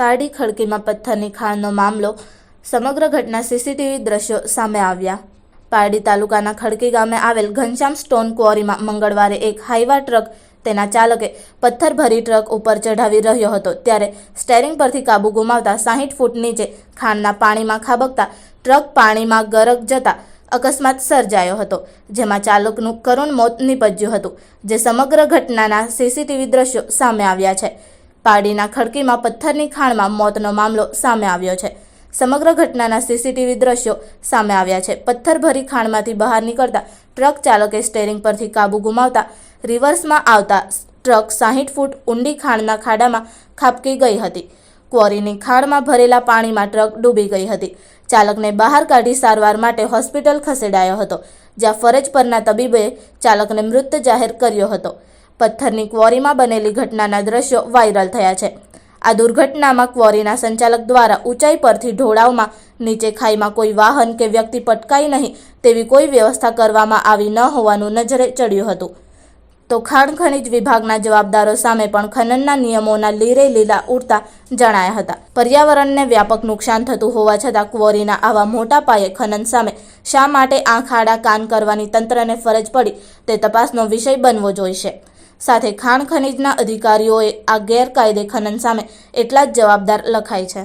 પારડી ખડકીમાં પથ્થરની ખાણનો મામલો સમગ્ર ઘટના સીસીટીવી દ્રશ્યો સામે આવ્યા. પારડી તાલુકાના ખડકી ગામે આવેલ ઘનશ્યામ સ્ટોન ક્વોરીમાં મંગળવારે એક હાઈવા ટ્રક તેના ચાલકે પથ્થર ભરી ટ્રક ઉપર ચઢાવી રહ્યો હતો. ત્યારે સ્ટેરિંગ પરથી કાબુ ગુમાવતા સાહીઠ ફૂટ નીચે ખાણના પાણીમાં ખાબકતા ટ્રક પાણીમાં ગરક જતા અકસ્માત સર્જાયો હતો, જેમાં ચાલકનું કરુણ મોત નીપજ્યું હતું, જે સમગ્ર ઘટનાના સીસીટીવી દ્રશ્યો સામે આવ્યા છે. પારડીના ખડકીમાં પથ્થરની ખાણમાં મોતનો મામલો સામે આવ્યો છે. સમગ્ર ઘટનાના સીસીટીવી દ્રશ્યો સામે આવ્યા છે. પથ્થર ભરી ખાણમાંથી બહાર નીકળતા ટ્રક ચાલકે સ્ટેરિંગ પરથી કાબુ ગુમાવતા રિવર્સમાં આવતા ટ્રક સાહીઠ ફૂટ ઊંડી ખાણના ખાડામાં ખાબકી ગઈ હતી. ક્વોરીની ખાણમાં ભરેલા પાણીમાં ટ્રક ડૂબી ગઈ હતી. ચાલકને બહાર કાઢી સારવાર માટે હોસ્પિટલ ખસેડાયો હતો, જ્યાં ફરજ પરના તબીબે ચાલકને મૃત જાહેર કર્યો હતો. પથ્થરની ક્વોરીમાં બનેલી ઘટનાના દ્રશ્યો વાયરલ થયા છે. આ દુર્ઘટનામાં ક્વોરીના સંચાલક દ્વારા ઊંચાઈ પરથી ઢોળાવમાં, નીચે ખાઈમાં કોઈ વાહન કે વ્યક્તિ પટકાઈ નહીં તેવી કોઈ વ્યવસ્થા કરવામાં આવી ન હોવાનું નજરે ચડ્યું હતું. તો ખાણ ખનિજ વિભાગના જવાબદારો સામે પણ ખનનના નિયમોના લીરે લીલા ઉડતા જણાયા હતા. પર્યાવરણને વ્યાપક નુકસાન થતું હોવા છતાં ક્વોરીના આવા મોટા પાયે ખનન સામે શા માટે આંખ, આડા, કાન કરવાની તંત્રને ફરજ પડી તે તપાસનો વિષય બનવો જોઈશે. સાથે ખાણ ખનીજના અધિકારીઓએ આ ગેરકાયદે ખનન સામે એટલા જ જવાબદાર લખાય છે.